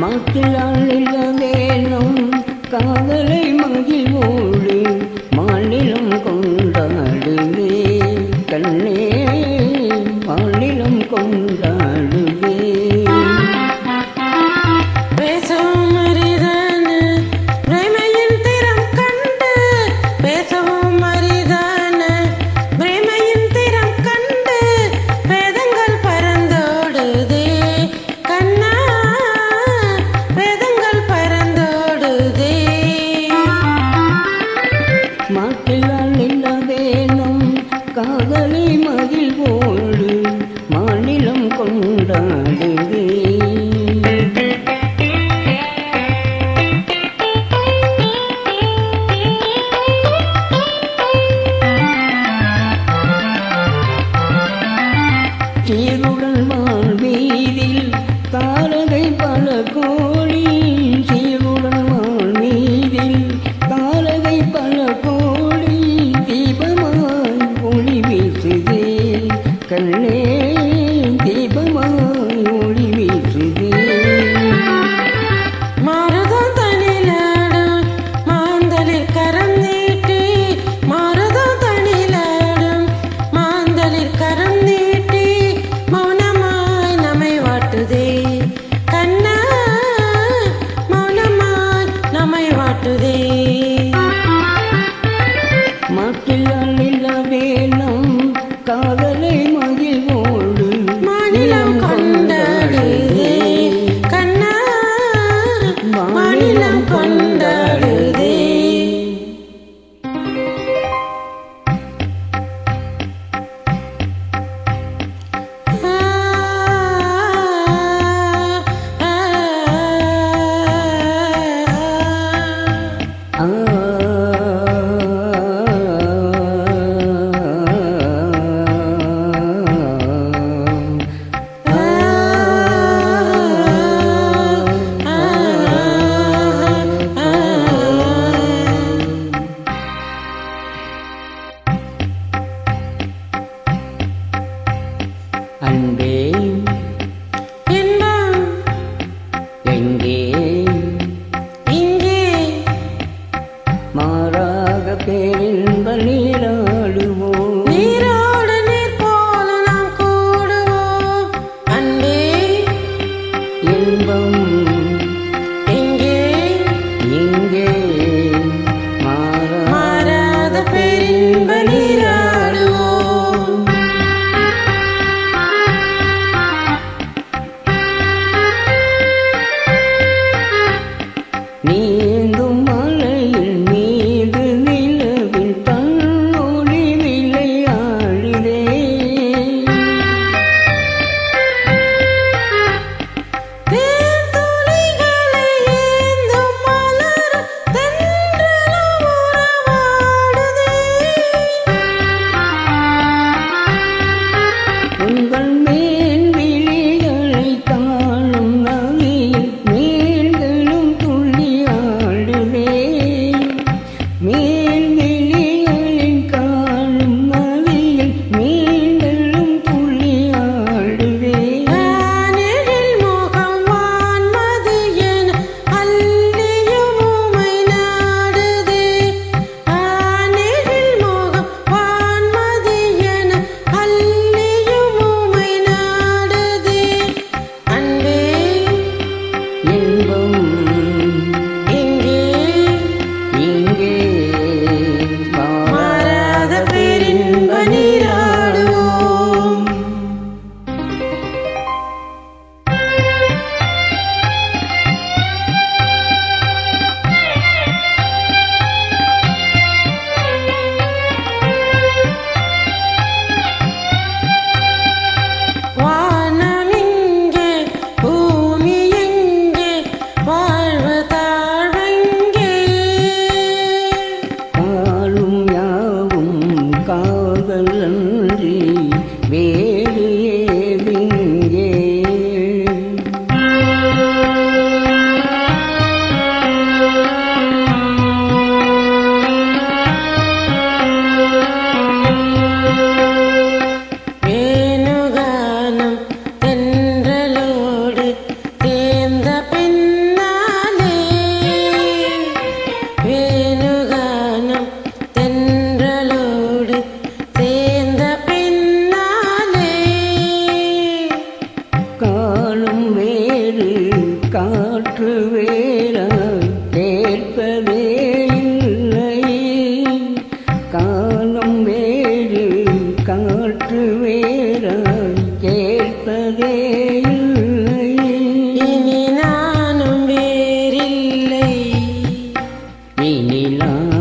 மகிழால் வேணும். காதலை மகிழ்வோம் வாழ்க்கை மாட்டில் அல்ல அன்பே. எங்கே. இங்கே. மாறாக பேரின்ப நீந்து கங்கம் வேறு காற்று வேறாய் கேட்பதே இனி நானும் வேறில்லை. இனி நான்